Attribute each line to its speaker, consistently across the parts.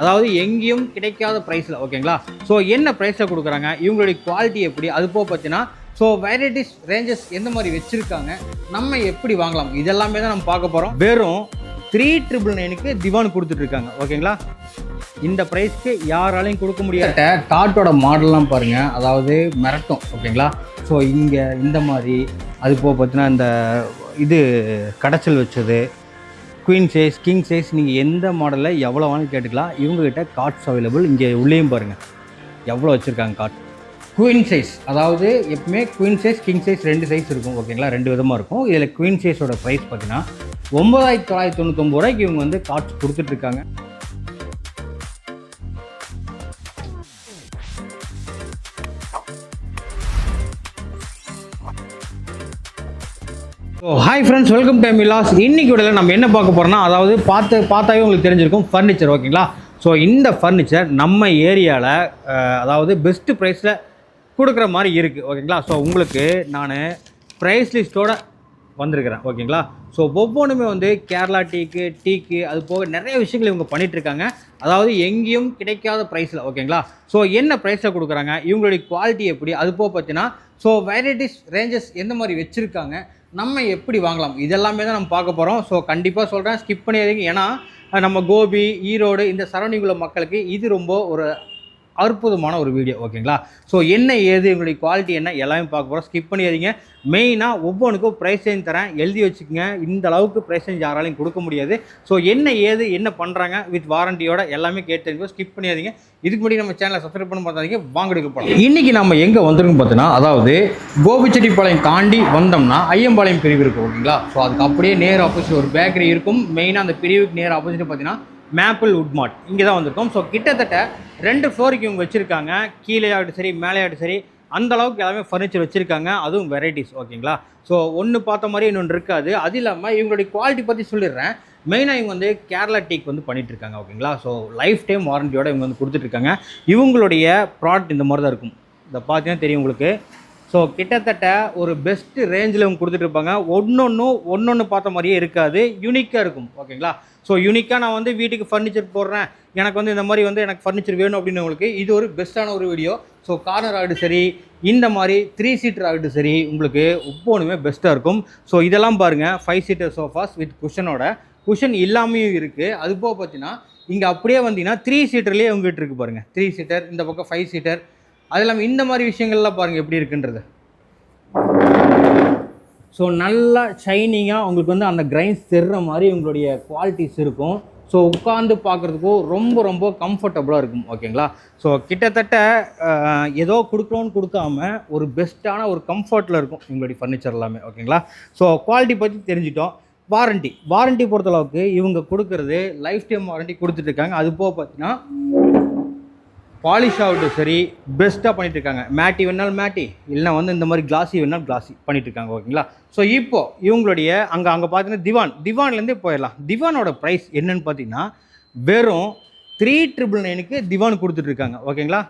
Speaker 1: அதாவது எங்கேயும் கிடைக்காத ப்ரைஸில் ஓகேங்களா ஸோ என்ன ப்ரைஸில் கொடுக்குறாங்க? இவங்களுடைய குவாலிட்டி எப்படி? அது போக பார்த்தீங்கன்னா ஸோ வெரைட்டிஸ் ரேஞ்சஸ் எந்த மாதிரி வச்சுருக்காங்க? நம்ம எப்படி வாங்கலாம்? இதெல்லாமே தான் நம்ம பார்க்க போகிறோம் வெறும் த்ரீ ட்ரிபிள் நைனுக்கு திவான் கொடுத்துட்ருக்காங்க ஓகேங்களா இந்த ப்ரைஸ்க்கு யாராலையும் கொடுக்க முடியாத. காட்டோட மாடல்லாம் பாருங்கள் அதாவது மிரட்டும் ஓகேங்களா ஸோ இங்கே இந்த மாதிரி அது போக பார்த்தீங்கன்னா இந்த இது கடைச்சல் வச்சது குயின் சைஸ் கிங் சைஸ் நீங்கள் எந்த மாடலில் எவ்வளோ வேணாலும் கேட்டுக்கலாம். இவங்ககிட்ட கார்ட்ஸ் அவைலபிள் இங்கே உள்ளேயும் பாருங்கள் எவ்வளோ வச்சுருக்காங்க கார்ட் குயின் சைஸ் அதாவது எப்பவுமே குயின் சைஸ் கிங் சைஸ் ரெண்டு சைஸ் இருக்கும் ஓகேங்களா ரெண்டு விதமாக இருக்கும். இதில் குயின் சைஸோட ப்ரைஸ் பார்த்தீங்கன்னா ஒம்பதாயிரத்தி தொள்ளாயிரத்தி தொண்ணூத்தொம்பது ரூபாய்க்கு இவங்க வந்து கார்ட்ஸ் கொடுத்துட்ருக்காங்க so hi friends welcome to மிலாஸ் இன்றைக்கி விடல நம்ம என்ன பார்க்க போகிறோம்னா அதாவது பார்த்து பார்த்தாவே உங்களுக்கு தெரிஞ்சிருக்கும் ஃபர்னிச்சர் ஓகேங்களா ஸோ இந்த ஃபர்னிச்சர் நம்ம ஏரியாவில் அதாவது பெஸ்ட்டு ப்ரைஸில் கொடுக்குற மாதிரி இருக்குது ஓகேங்களா ஸோ உங்களுக்கு நான் ப்ரைஸ் லிஸ்ட்டோட வந்திருக்கிறேன் ஓகேங்களா ஸோ ஒவ்வொன்றுமே வந்து கேரளா டீக்கு டீக்கு அது போக நிறைய விஷயங்கள் இவங்க பண்ணிகிட்ருக்காங்க அதாவது எங்கேயும் கிடைக்காத ப்ரைஸில் ஓகேங்களா ஸோ என்ன ப்ரைஸில் கொடுக்குறாங்க? இவங்களுடைய குவாலிட்டி எப்படி? அது போக பார்த்தீங்கன்னா ஸோ வெரைட்டிஸ் ரேஞ்சஸ் எந்த மாதிரி வச்சுருக்காங்க? நம்ம எப்படி வாங்கலாம்? இதெல்லாமே தான் நம்ம பார்க்க போகிறோம் ஸோ கண்டிப்பாக சொல்கிறேன் ஸ்கிப் பண்ணியாதீங்க ஏன்னா நம்ம கோபி ஈரோடு இந்த சரௌண்டிங் உள்ள மக்களுக்கு இது ரொம்ப ஒரு அற்புதமான ஒரு வீடியோ ஓகேங்களா ஸோ என்ன ஏது எங்களுடைய குவாலிட்டி என்ன எல்லாமே பார்க்க போகிறோம் ஸ்கிப் பண்ணியாதீங்க மெயினாக ஒவ்வொன்றுக்கும் ப்ரைஸ் ரேஞ்ச் தரேன். எழுதி வச்சுக்கோங்க. இந்த அளவுக்கு ப்ரைஸ் ரேஞ்ச் யாராலையும் கொடுக்க முடியாது. ஸோ என்ன ஏது என்ன பண்ணுறாங்க வித் வாரண்டியோட எல்லாமே கேட்டு தெரிஞ்சு ஸ்கிப் பண்ணியாதீங்க இதுக்கு முன்னாடி நம்ம சேனலை சப்ஸ்கிரைப் பண்ண பார்த்தாதீங்க வாங்க எடுக்க போகலாம் இன்றைக்கி நம்ம எங்கே வந்திருக்கோம் பார்த்தீங்கன்னா அதாவது கோபிச்செட்டிப்பாளையம் தாண்டி வந்தோம்னா ஐயம்பாளையம் பிரிவு இருக்கும் ஓகேங்களா ஸோ அதுக்கு அப்படியே நேர் ஆப்போசிட் ஒரு பேக்கரி இருக்கும். மெயினாக அந்த பிரிவுக்கு நேர் ஆப்போசிட் பார்த்தீங்கன்னா மேப்பிள் உட்மார்ட் இங்கே தான் வந்திருக்கோம். ஸோ கிட்டத்தட்ட ரெண்டு ஃப்ளோருக்கு இவங்க வச்சுருக்காங்க. கீழே ஆகட்டும் சரி மேலே ஆகட்டும் சரி அந்த அளவுக்கு எல்லாமே ஃபர்னிச்சர் வச்சுருக்காங்க. அதுவும் வெரைட்டிஸ் ஓகேங்களா ஸோ ஒன்று பார்த்த மாதிரி இன்னொன்று இருக்காது. அது இல்லாமல் இவங்களுடைய குவாலிட்டி பற்றி சொல்லிடுறேன். மெயினாக இவங்க வந்து கேரளா டீக் வந்து பண்ணிகிட்ருக்காங்க ஓகேங்களா ஸோ லைஃப் டைம் வாரண்டியோடு இவங்க வந்து கொடுத்துட்ருக்காங்க இவங்களுடைய ப்ராடக்ட் இந்த மாதிரி தான் இருக்கும். இதை பார்த்தீங்கன்னா தெரியும் உங்களுக்கு. ஸோ கிட்டத்தட்ட ஒரு பெஸ்ட்டு ரேஞ்சில் இவங்க கொடுத்துட்டு இருப்பாங்க. ஒன்று ஒன்று பார்த்த மாதிரியே இருக்காது. யூனிக்காக இருக்கும் ஓகேங்களா ஸோ யூனிக்காக நான் வந்து வீட்டுக்கு ஃபர்னிச்சர் போடுறேன். எனக்கு வந்து இந்த மாதிரி வந்து எனக்கு ஃபர்னிச்சர் வேணும் அப்படின்னு உங்களுக்கு இது ஒரு பெஸ்ட்டான ஒரு வீடியோ ஸோ கார்னர் ஆகட்டும் சரி இந்த மாதிரி த்ரீ சீட்டர் ஆகட்டும் சரி உங்களுக்கு ஒவ்வொன்றுமே பெஸ்ட்டாக இருக்கும். ஸோ இதெல்லாம் பாருங்கள் ஃபைவ் சீட்டர் சோஃபாஸ் வித் குஷனோட குஷன் இல்லாமையும் இருக்குது அது போக பார்த்தீங்கன்னா இங்கே அப்படியே வந்தீங்கன்னா த்ரீ சீட்டர்லேயே உங்ககிட்ட இருக்குது பாருங்கள் த்ரீ சீட்டர் இந்த பக்கம் ஃபைவ் சீட்டர் அது இல்லாமல் இந்த மாதிரி விஷயங்கள்லாம் பாருங்கள் எப்படி இருக்குன்றது. ஸோ நல்லா ஷைனிங்காக உங்களுக்கு வந்து அந்த கிரைன்ஸ் தெரிற மாதிரி உங்களுடைய குவாலிட்டிஸ் இருக்கும். ஸோ உட்காந்து பார்க்குறதுக்கும் ரொம்ப ரொம்ப கம்ஃபர்டபுளாக இருக்கும். ஓகேங்களா ஸோ கிட்டத்தட்ட ஏதோ கொடுக்குறோன்னு கொடுக்காம ஒரு பெஸ்ட்டான ஒரு கம்ஃபர்ட்டில் இருக்கும் உங்களுடைய ஃபர்னிச்சர் எல்லாமே. ஓகேங்களா ஸோ குவாலிட்டி பற்றி தெரிஞ்சிட்டோம். வாரண்ட்டி வாரண்ட்டி பொறுத்தளவுக்கு இவங்க கொடுக்குறது லைஃப் டைம் வாரண்டி கொடுத்துட்ருக்காங்க அது போக பார்த்தீங்கன்னா பாலிஷ் ஆகட்டும் சரி. பெஸ்ட்டாக பண்ணிட்டு இருக்காங்க. மேட்டி வேணாலும் மேட்டி இல்லைனா வந்து இந்த மாதிரி கிளாஸி வேணாலும் கிளாஸி பண்ணிட்டு இருக்காங்க ஓகேங்களா? ஸோ இப்போது இவங்களுடைய அங்கே அங்கே பார்த்தீங்கன்னா திவான். திவான்லேருந்தே போயிடலாம். திவானோட ப்ரைஸ் என்னன்னு பார்த்தீங்கன்னா வெறும் த்ரீ ட்ரிபிள் நைனுக்கு திவான் கொடுத்துட்ருக்காங்க ஓகேங்களா?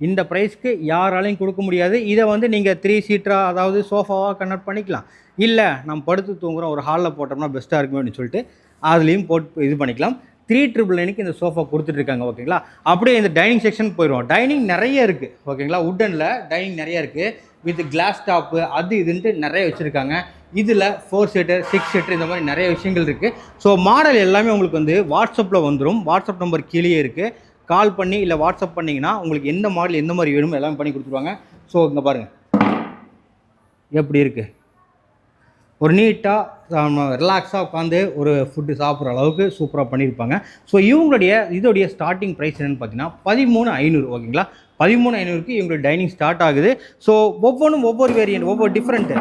Speaker 1: இந்த ப்ரைஸ்க்கு யாராலையும் கொடுக்க முடியாது. இதை வந்து நீங்கள் த்ரீ சீட்டராக அதாவது சோஃபாவாக கன்வெர்ட் பண்ணிக்கலாம். இல்லை நம்ம படுத்து தூங்குறோம் ஒரு ஹாலில் போட்டோம்னா பெஸ்ட்டாக இருக்குமே அப்படின்னு சொல்லிட்டு அதுலேயும் போட்டு இது பண்ணிக்கலாம். த்ரீ ட்ரிபிள் நைனுக்கு இந்த சோஃபா கொடுத்துட்ருக்காங்க ஓகேங்களா அப்படியே இந்த டைனிங் செக்ஷன் போயிடுவோம். டைனிங் நிறைய இருக்குது ஓகேங்களா உட்டனில் டைனிங் நிறைய இருக்குது வித் கிளாஸ் டாப்பு அது இதுன்ட்டு நிறைய வச்சுருக்காங்க. இதில் ஃபோர் சீட்டர் சிக்ஸ் சீட்டர் இந்த மாதிரி நிறைய விஷயங்கள் இருக்குது ஸோ மாடல் எல்லாமே உங்களுக்கு வந்து வாட்ஸ்அப்பில் வந்துடும் வாட்ஸ்அப் நம்பர் கீழே இருக்குது கால் பண்ணி இல்லை வாட்ஸ்அப் பண்ணிங்கன்னா உங்களுக்கு எந்த மாடல் எந்த மாதிரி வேணுமோ எல்லாமே பண்ணி கொடுத்துருவாங்க. ஸோ இங்கே பாருங்கள் எப்படி இருக்குது ஒரு நீட்டாக ரிலாக்ஸாக உட்காந்து ஒரு ஃபுட்டு சாப்பிட்ற அளவுக்கு சூப்பராக பண்ணியிருப்பாங்க. ஸோ இவங்களுடைய இதோடைய ஸ்டார்டிங் ப்ரைஸ் என்னென்னு பார்த்தீங்கன்னா பதிமூணு ஐநூறு ஓகேங்களா? பதிமூணு ஐநூறுக்கு இவங்களுடைய டைனிங் ஸ்டார்ட் ஆகுது. ஸோ ஒவ்வொன்றும் ஒவ்வொரு வேரியன்ட் ஒவ்வொரு டிஃப்ரெண்ட்டு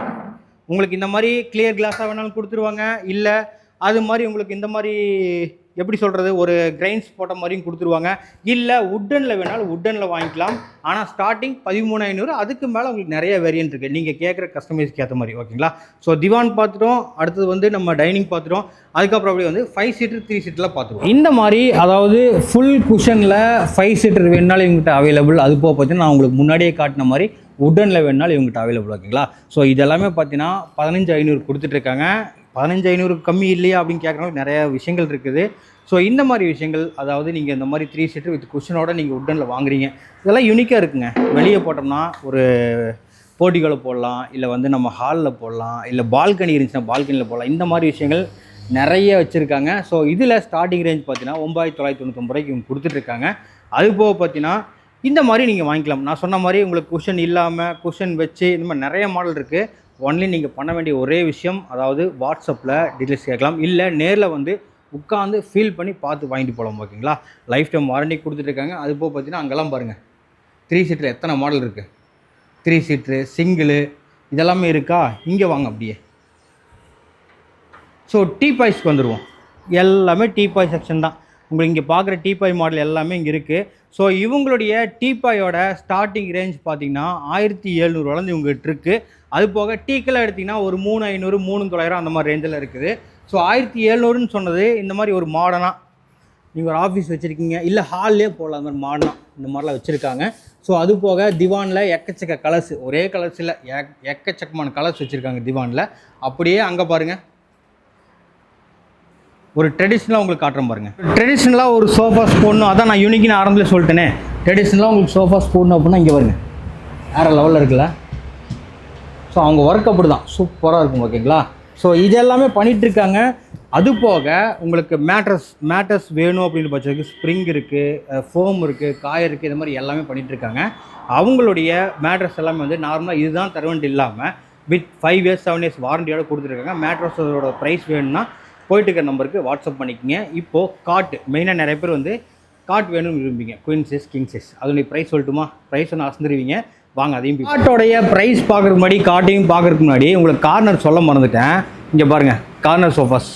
Speaker 1: உங்களுக்கு இந்த மாதிரி கிளியர் கிளாஸாக வேணாலும் கொடுத்துருவாங்க. இல்லை அது மாதிரி உங்களுக்கு இந்த மாதிரி எப்படி சொல்கிறது ஒரு கிரைன்ஸ் போட்ட மாதிரியும் கொடுத்துருவாங்க. இல்லை உட்டனில் வேணாலும் உட்டனில் வாங்கிக்கலாம். ஆனால் ஸ்டார்டிங் பதிமூணு ஐநூறு அதுக்கு மேலே உங்களுக்கு நிறைய வேரியன்ட் இருக்குது நீங்கள் கேட்குற கஸ்டமைஸ்க்கு ஏற்ற மாதிரி ஓகேங்களா ஸோ திவான் பார்த்துட்டோம். அடுத்தது வந்து நம்ம டைனிங் பார்த்துட்டோம். அதுக்கப்புறம் அப்படியே வந்து ஃபைவ் சீட்டர் த்ரீ சீட்டரில் பார்த்துருவோம். இந்த மாதிரி அதாவது ஃபுல் குஷனில் ஃபைவ் சீட்டர் வேணுனாலும் இவங்ககிட்ட அவைலபிள் அது போக பார்த்தீங்கன்னா நான் உங்களுக்கு முன்னாடியே காட்டின மாதிரி உட்டனில் வேணுனாலும் இவங்ககிட்ட அவைலபிள் ஓகேங்களா ஸோ இதெல்லாமே பார்த்தீங்கன்னா பதினஞ்சு ஐநூறு கொடுத்துட்ருக்காங்க பதினஞ்சு ஐநூறு கம்மி இல்லையா அப்படின்னு கேட்குறவங்க நிறைய விஷயங்கள் இருக்குது. ஸோ இந்த மாதிரி விஷயங்கள் அதாவது நீங்கள் இந்த மாதிரி த்ரீ சீட்டர் வித் குஷனோட நீங்கள் உட்டனில் வாங்குறீங்க. இதெல்லாம் யூனிக்காக இருக்குங்க. வெளியே போட்டோம்னா ஒரு போட்டிகளை போடலாம் இல்லை வந்து நம்ம ஹாலில் போடலாம் இல்லை பால்கனி இருந்துச்சுன்னா பால்கனியில் போடலாம். இந்த மாதிரி விஷயங்கள் நிறைய வச்சுருக்காங்க. ஸோ இதில் ஸ்டார்டிங் ரேஞ்ச் பார்த்தீங்கன்னா ஒம்பாயிரத்தி தொள்ளாயிரத்தி தொண்ணூத்தொம்பது ரூபாய்க்கு இவங்க கொடுத்துட்ருக்காங்க அது போக பார்த்தீங்கன்னா இந்த மாதிரி நீங்கள் வாங்கிக்கலாம். நான் சொன்ன மாதிரி உங்களுக்கு குஷன் இல்லாமல் குஷன் வச்சு இந்த மாதிரி நிறைய மாடல் இருக்குது ஒன்லி நீங்கள் பண்ண வேண்டிய ஒரே விஷயம் அதாவது வாட்ஸ்அப்பில் டீட்டெயில்ஸ் கேட்கலாம். இல்லை நேரில் வந்து உட்காந்து ஃபீல் பண்ணி பார்த்து வாங்கிட்டு போகலாம் ஓகேங்களா? லைஃப் டைம் வாரண்டி கொடுத்துட்ருக்காங்க அது போக பார்த்தீங்கன்னா அங்கெல்லாம் பாருங்கள் த்ரீ சீட்டில் எத்தனை மாடல் இருக்குது த்ரீ சீட்ரு சிங்கிளு இதெல்லாமே இருக்கா? இங்கே வாங்க அப்படியே. ஸோ டீ பாய்ஸ்க்கு வந்துடுவோம் எல்லாமே டீ பாய் செக்ஷன் தான். உங்களுக்கு இங்கே பார்க்குற டீபாய் மாடல் எல்லாமே இங்கே இருக்குது ஸோ இவங்களுடைய டீபாயோட ஸ்டார்டிங் ரேஞ்ச் பார்த்தீங்கன்னா ஆயிரத்தி எழுநூறுவாலேருந்து இவங்ககிட்ட இருக்குது அது போக டீக்கெல்லாம் எடுத்திங்கன்னா ஒரு மூணு ஐநூறு மூணு தொள்ளாயிரம் அந்த மாதிரி ரேஞ்சில் இருக்குது. ஸோ ஆயிரத்தி எழுநூறுன்னு சொன்னது இந்த மாதிரி ஒரு மாடனாக நீங்கள் ஒரு ஆஃபீஸ் வச்சுருக்கீங்க இல்லை ஹால்லே போகலாம் அந்த மாதிரி மாடர்னாக இந்த மாதிரிலாம் வச்சுருக்காங்க. ஸோ அது போக திவானில் எக்கச்சக்க கலர்ஸ் ஒரே கலர்ஸில் எக் எக்கச்சக்கமான கலர்ஸ் வச்சுருக்காங்க திவானில் அப்படியே அங்கே பாருங்கள் ஒரு ட்ரெடிஷ்னலாக உங்களுக்கு காட்டுறோம் பாருங்கள் ட்ரெடிஷ்னலாக ஒரு சோஃபா ஸ்பூன் அதான் நான் யூனிக்னு ஆரம்பத்தில் சொல்லிட்டேனே. ட்ரெடிஷ்னலாக உங்களுக்கு சோஃபா ஸ்பூன் அப்படின்னா இங்கே வருங்க வேறு லெவலில் இருக்குல்ல? ஸோ அவங்க ஒர்க் அப்படி தான் சூப்பராக இருக்கும் ஓகேங்களா ஸோ இது எல்லாமே பண்ணிகிட்ருக்காங்க இருக்காங்க. அது போக உங்களுக்கு மேட்ரஸ் மேட்ரஸ் வேணும் அப்படின்னு பட்சத்துக்கு ஸ்ப்ரிங் இருக்குது ஃபோம் இருக்குது காய் இருக்குது இது மாதிரி எல்லாமே பண்ணிகிட்ருக்காங்க இருக்காங்க. அவங்களுடைய மேட்ரஸ் எல்லாமே வந்து நார்மலாக இதுதான் தருவன்ட்டு இல்லாமல் with five years seven years வாரண்டியோட கொடுத்துருக்காங்க மேட்ரஸோட ப்ரைஸ் வேணும்னா போயிட்டு இருக்க நம்பருக்கு வாட்ஸ்அப் பண்ணிக்கோங்க. இப்போது காட் மெயினாக நிறைய பேர் வந்து காட் வேணும்னு விரும்பிங்க குயின் சைஸ் கிங் சைஸ் அதனுடைய ப்ரைஸ் சொல்லட்டுமா? ப்ரைஸ் ஒன்று அசந்துருவீங்க. வாங்க அதையும் காட்டோடைய ப்ரைஸ் பார்க்குறதுக்கு முன்னாடி காட்டையும் பார்க்குறதுக்கு முன்னாடி உங்களுக்கு கார்னர் சொல்ல மறந்துட்டேன். இங்கே பாருங்கள் corner sofas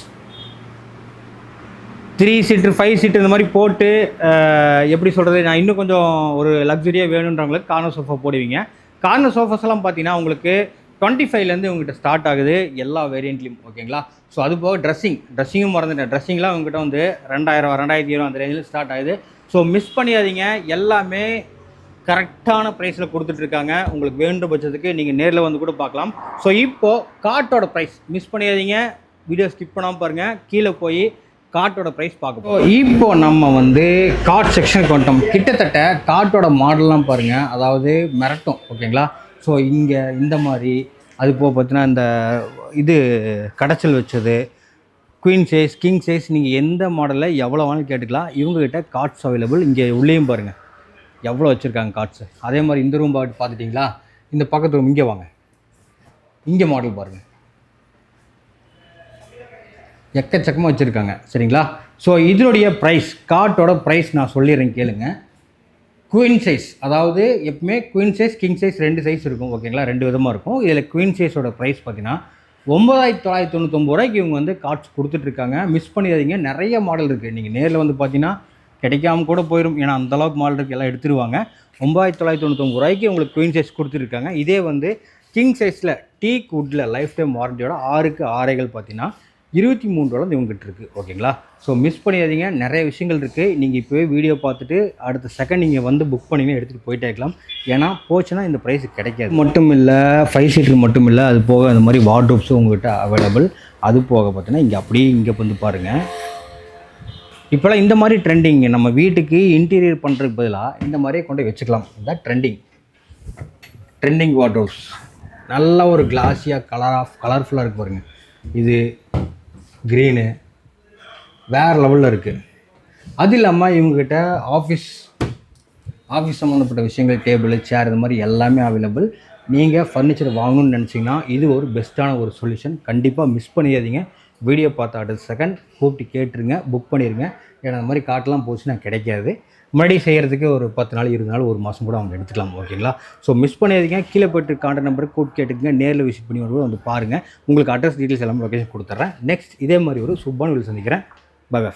Speaker 1: three seater five seat இந்த மாதிரி போட்டு எப்படி சொல்கிறது நான் இன்னும் கொஞ்சம் ஒரு லக்ஸரியாக வேணுன்றவங்களுக்கு கார்னர் சோஃபா போடுவீங்க. கார்னர் சோஃபாஸ்லாம் பார்த்தீங்கன்னா உங்களுக்கு டுவெண்ட்டி ஃபைவ்லேருந்து உங்ககிட்ட ஸ்டார்ட் ஆகுது எல்லா வேரியண்ட்லையும் ஓகேங்களா ஸோ அது போக ட்ரெஸ்ஸிங் ட்ரெஸ்ஸிங்கும் மறந்துட்டேன். ட்ரெஸ்ஸிங்லாம் உங்ககிட்ட வந்து ரெண்டாயிரம் ரெண்டாயிரத்தி இருபது அந்த ரேஞ்சில் ஸ்டார்ட் ஆகுது. ஸோ மிஸ் பண்ணிடாதீங்க எல்லாமே கரெக்டான ப்ரைஸில் கொடுத்துட்ருக்காங்க உங்களுக்கு வேண்ட பட்சத்துக்கு நீங்கள் நேரில் வந்து கூட பார்க்கலாம். ஸோ இப்போது காட்டோட ப்ரைஸ் மிஸ் பண்ணிடாதீங்க வீடியோ ஸ்கிப் பண்ணாமல் பாருங்கள் கீழே போய் காட்டோட ப்ரைஸ் பார்க்க இப்போது இப்போ நம்ம வந்து காட் செக்ஷனுக்கு வந்துட்டோம் கிட்டத்தட்ட காட்டோட மாடல்லாம் பாருங்கள் அதாவது மிரட்டும் ஓகேங்களா ஸோ இங்கே இந்த மாதிரி அது போக பார்த்தீங்கன்னா இந்த இது கடைச்சல் வச்சது குயின் சைஸ் கிங் சைஸ் நீங்கள் எந்த மாடலில் எவ்வளோ வேணாலும் கேட்டுக்கலாம். இவங்ககிட்ட கார்ட்ஸ் அவைலபிள் இங்கே உள்ளேயும் பாருங்கள் எவ்வளோ வச்சுருக்காங்க கார்ட்ஸு அதே மாதிரி இந்த ரூம் பார்த்து பார்த்துட்டிங்களா இந்த பக்கத்து ரூம் இங்கே வாங்க. இங்கே மாடல் பாருங்கள் எக்கச்சக்கமாக வச்சுருக்காங்க. சரிங்களா? ஸோ இதனுடைய ப்ரைஸ் கார்ட்டோட ப்ரைஸ் நான் சொல்லிடுறேன் கேளுங்கள் குயின் சைஸ் அதாவது எப்பவுமே குயின் சைஸ் கிங் சைஸ் ரெண்டு சைஸ் இருக்கும் ஓகேங்களா ரெண்டு விதமாக இருக்கும். இதில் குயின் சைஸோட ப்ரைஸ் பார்த்தீங்கன்னா ஒம்பதாயிரத்தி தொள்ளாயிரத்தி தொண்ணூத்தொம்பது ரூபாய்க்கு இவங்க வந்து கார்ட்ஸ் கொடுத்துட்ருக்காங்க மிஸ் பண்ணிடாதீங்க. நிறைய மாடல் இருக்குது நீங்கள் நேரில் வந்து பார்த்தீங்கன்னா கிடைக்காம கூட போயிடும் ஏன்னா அந்த அளவுக்கு மாடல் இருக்குது எல்லாம் எடுத்துருவாங்க. ஒம்பதாயிரத்தி தொள்ளாயிரத்தி தொண்ணூத்தொம்பது ரூபாய்க்கு உங்களுக்கு குயின் சைஸ் கொடுத்துருக்காங்க இதே வந்து கிங் சைஸில் டீக் வுட்டில் லைஃப் டைம் வாரண்டியோட ஆறுக்கு ஆறைகள் பார்த்தீங்கன்னா இருபத்தி மூணு வளர்ந்து இவங்ககிட்ட இருக்குது ஓகேங்களா? ஸோ மிஸ் பண்ணிடாதீங்க. நிறைய விஷயங்கள் இருக்குது நீங்கள் இப்போவே வீடியோ பார்த்துட்டு அடுத்த செகண்ட் நீங்கள் வந்து புக் பண்ணிங்கன்னா எடுத்துகிட்டு போயிட்டே இருக்கலாம். ஏன்னா போச்சுன்னா இந்த ப்ரைஸ் கிடைக்காது. மட்டும் இல்லை ஃபைவ் சீட்டர் மட்டும் இல்லை அது போக அந்த மாதிரி வார்ட்ரோப்ஸும் உங்கள்கிட்ட அவைலபிள் அது போக பார்த்தீங்கன்னா இங்கே அப்படியே இங்கே வந்து பாருங்கள் இப்போலாம் இந்த மாதிரி ட்ரெண்டிங் நம்ம வீட்டுக்கு இன்டீரியர் பண்ணுறதுக்கு பதிலாக இந்த மாதிரியே கொண்டு போய் வச்சுக்கலாம். இதுதான் ட்ரெண்டிங் ட்ரெண்டிங் வார்ட்ரோப்ஸ் நல்ல ஒரு கிளாஸியாக கலர் ஆஃப் கலர்ஃபுல்லாக இருக்கு பாருங்கள் இது க்ரீனு வேறு லெவலில் இருக்குது அது இல்லாமல் இவங்கக்கிட்ட ஆஃபீஸ் ஆஃபீஸ் சம்மந்தப்பட்ட விஷயங்கள் டேபிள் சேர் இது மாதிரி எல்லாமே அவைலபிள் நீங்கள் ஃபர்னிச்சர் வாங்கணும்னு நினச்சிங்கன்னா இது ஒரு பெஸ்ட்டான ஒரு சொல்யூஷன் கண்டிப்பாக மிஸ் பண்ணிடாதீங்க. வீடியோ பார்த்த அடுத்த செகண்ட் கூப்பிட்டு கேட்டுருங்க புக் பண்ணிடுங்க ஏன்னா அந்த மாதிரி காட்டெலாம் போச்சுன்னா கிடைக்காது. முன்னாடி செய்கிறதுக்கு ஒரு பத்து நாள் இருபது நாள் ஒரு மாதம் கூட அவங்க எடுத்துக்கலாம் ஓகேங்களா? ஸோ மிஸ் பண்ணிடாதீங்க. கீழே போய்ட்டு கான்டாக்ட் நம்பருக்கு கூப்பிட்டு கேட்டுக்கங்க. நேரில் விசிட் பண்ணி வரும்போது வந்து பாருங்கள் உங்களுக்கு அட்ரஸ் டீட்டெயில்ஸ் எல்லாமே லொக்கேஷன் கொடுத்துட்றேன் நெக்ஸ்ட் இதே மாதிரி ஒரு சுப்பான வீடு சந்திக்கிறேன். By by